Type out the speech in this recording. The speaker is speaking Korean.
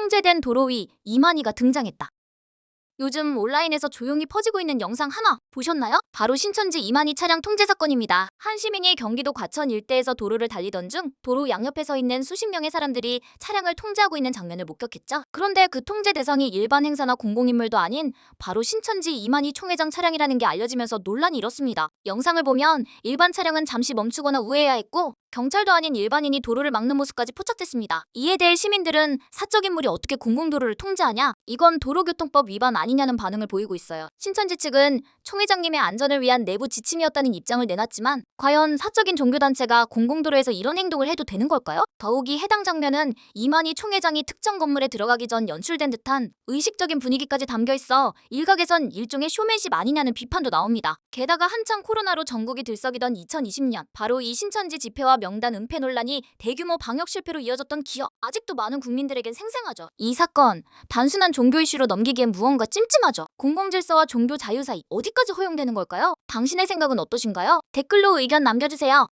통제된 도로 위 이만희가 등장했다. 요즘 온라인에서 조용히 퍼지고 있는 영상 하나 보셨나요? 바로 신천지 이만희 차량 통제 사건입니다. 한 시민이 경기도 과천 일대에서 도로를 달리던 중 도로 양옆에 서 있는 수십 명의 사람들이 차량을 통제하고 있는 장면을 목격했죠. 그런데 그 통제 대상이 일반 행사나 공공인물도 아닌 바로 신천지 이만희 총회장 차량이라는 게 알려지면서 논란이 일었습니다. 영상을 보면 일반 차량은 잠시 멈추거나 우회해야 했고 경찰도 아닌 일반인이 도로를 막는 모습까지 포착됐습니다. 이에 대해 시민들은 사적 인물이 어떻게 공공도로를 통제하냐? 이건 도로교통법 위반 아니냐는 반응을 보이고 있어요. 신천지 측은 총 회장님의 안전을 위한 내부 지침이었다는 입장을 내놨지만 과연 사적인 종교단체가 공공도로에서 이런 행동을 해도 되는 걸까요? 더욱이 해당 장면은 이만희 총회장이 특정 건물에 들어가기 전 연출된 듯한 의식적인 분위기까지 담겨 있어 일각에선 일종의 쇼맨십 아니냐는 비판도 나옵니다. 게다가 한창 코로나로 전국이 들썩이던 2020년 바로 이 신천지 집회와 명단 은폐 논란이 대규모 방역 실패로 이어졌던 기억 아직도 많은 국민들에겐 생생하죠. 이 사건 단순한 종교 이슈로 넘기기엔 무언가 찜찜하죠. 공공질서와 종교 자유 사이 어디까지 허용되는 걸까요? 당신의 생각은 어떠신가요? 댓글로 의견 남겨주세요.